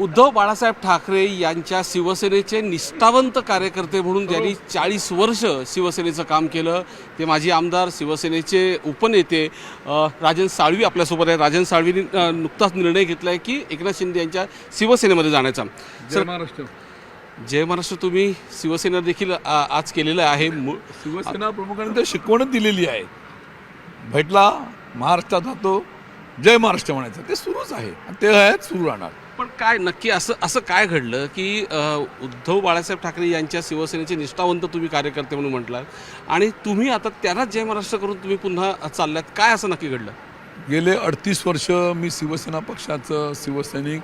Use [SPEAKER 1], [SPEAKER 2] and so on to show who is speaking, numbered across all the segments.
[SPEAKER 1] उद्धव बाळासाहेब ठाकरे यांच्या शिवसेनेचे निष्ठावंत कार्यकर्ते म्हणून ज्यांनी चाळीस वर्ष शिवसेनेचं काम केलं ते माजी आमदार शिवसेनेचे उपनेते राजन साळवी आपल्यासोबत आहे राजन साळवींनी नुकताच निर्णय घेतला आहे की एकनाथ शिंदे यांच्या शिवसेनेमध्ये जाण्याचा.
[SPEAKER 2] जय महाराष्ट्र.
[SPEAKER 1] जय महाराष्ट्र तुम्ही शिवसेना देखील आज केलेलं आहे. मु-
[SPEAKER 2] शिवसेना प्रमुखांनी तर शिकवणच दिलेली आहे. भेटला महाराष्ट्रात जातो जय महाराष्ट्र म्हणायचं. ते सुरूच आहे. ते आहे सुरू राहणार.
[SPEAKER 1] पण काय नक्की असं असं काय घडलं की उद्धव बाळासाहेब ठाकरे यांच्या शिवसेनेचे निष्ठावंत तुम्ही कार्यकर्ते म्हणून म्हटलात आणि तुम्ही आता त्यांनाच जय महाराष्ट्र करून तुम्ही पुन्हा चालल्यात. काय असं नक्की घडलं?
[SPEAKER 2] गेले अडतीस वर्ष मी शिवसेना पक्षाचं शिवसैनिक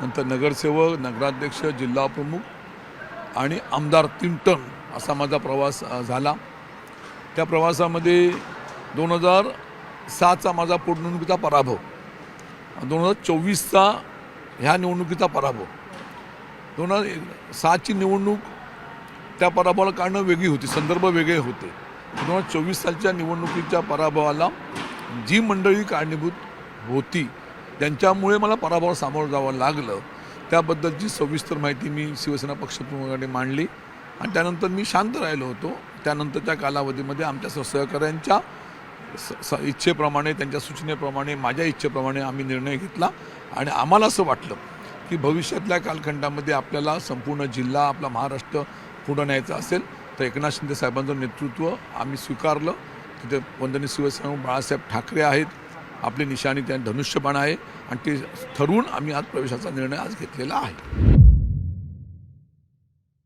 [SPEAKER 2] नंतर नगरसेवक नगराध्यक्ष जिल्हा प्रमुख आणि आमदार तीन टन असा माझा प्रवास झाला. त्या प्रवासामध्ये दोन हजार सहाचा माझा पोटनिवडणुकीचा पराभव. दोन हजार चोवीसचा ह्या निवडणुकीचा पराभव. दोन हजार सहाची निवडणूक त्या पराभवाला कारणं वेगळी होती संदर्भ वेगळे होते. दोन हजार चोवीस सालच्या निवडणुकीच्या पराभवाला जी मंडळी कारणीभूत होती त्यांच्यामुळे मला पराभवाला सामोरं जावं लागलं. त्याबद्दलची सविस्तर माहिती मी शिवसेना पक्षप्रमुखाने मांडली. आणि त्यानंतर मी शांत राहिलो होतो. त्यानंतरच्या कालावधीमध्ये आमच्या सहकाऱ्यांच्या स इच्छेप्रमाणे त्यांच्या सूचनेप्रमाणे माझ्या इच्छेप्रमाणे आम्ही निर्णय घेतला. आणि आम्हाला असं वाटलं की भविष्यातल्या कालखंडामध्ये आपल्याला संपूर्ण जिल्हा आपला महाराष्ट्र पुढं न्यायचा असेल तर एकनाथ शिंदे साहेबांचं नेतृत्व आम्ही स्वीकारलं. तिथे वंदनी शिवसेना बाळासाहेब ठाकरे आहेत. आपली निशाणी त्या धनुष्यबाण आहे. आणि ते ठरवून आम्ही आज प्रवेशाचा निर्णय आज घेतलेला आहे.